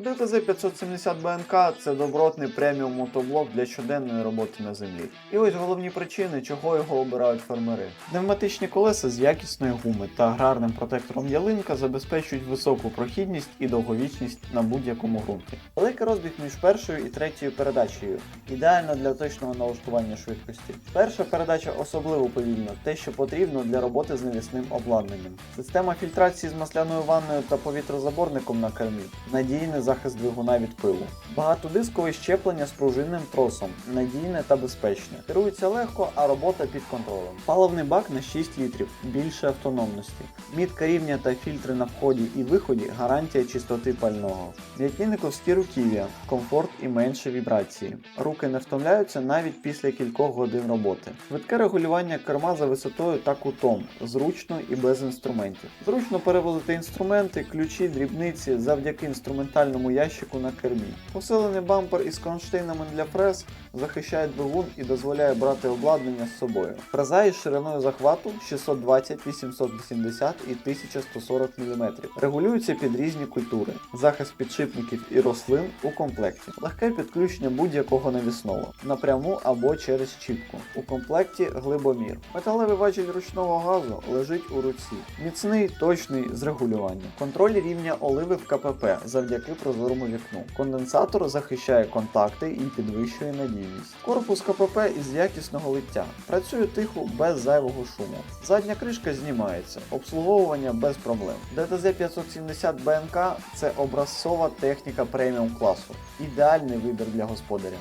DTZ 570 БНК це добротний преміум мотоблок для щоденної роботи на землі. І ось головні причини, чого його обирають фермери. Пневматичні колеса з якісної гуми та аграрним протектором ялинка забезпечують високу прохідність і довговічність на будь-якому ґрунті. Великий розбіг між першою і третьою передачею, ідеально для точного налаштування швидкості. Перша передача особливо повільна, те, що потрібно для роботи з навісним обладнанням. Система фільтрації з масляною ванною та повітрозаборником на кермі, надійний захист двигуна від пилу. Багатодискове щеплення з пружинним тросом, надійне та безпечне. Керується легко, а робота під контролем. Паливний бак на 6 літрів, більше автономності. Мітка рівня та фільтри на вході і виході гарантія чистоти пального. М'якінниковські руків'я, комфорт і менше вібрації. Руки не втомляються навіть після кількох годин роботи. Швидке регулювання керма за висотою та кутом, зручно і без інструментів. Зручно перевозити інструменти, ключі, дрібниці завдяки інструментальному ящику на кермі. Посилений бампер із кронштейнами для фрез захищає двигун і дозволяє брати обладнання з собою. Фреза із шириною захвату 620, 880 і 1140 мм. Регулюється під різні культури. Захист підшипників і рослин у комплекті. Легке підключення будь-якого навісного напряму або через чіпку. У комплекті глибомір. Металевий важіль ручного газу лежить у руці. Міцний, точний з регулюванням. Контроль рівня оливи в КПП завдяки прозорому вікну. Конденсатор захищає контакти і підвищує надійність. Корпус КПП із якісного лиття. Працює тихо без зайвого шуму. Задня кришка знімається, обслуговування без проблем. ДТЗ 570 БНК це образцова техніка преміум класу. Ідеальний вибір для господаря.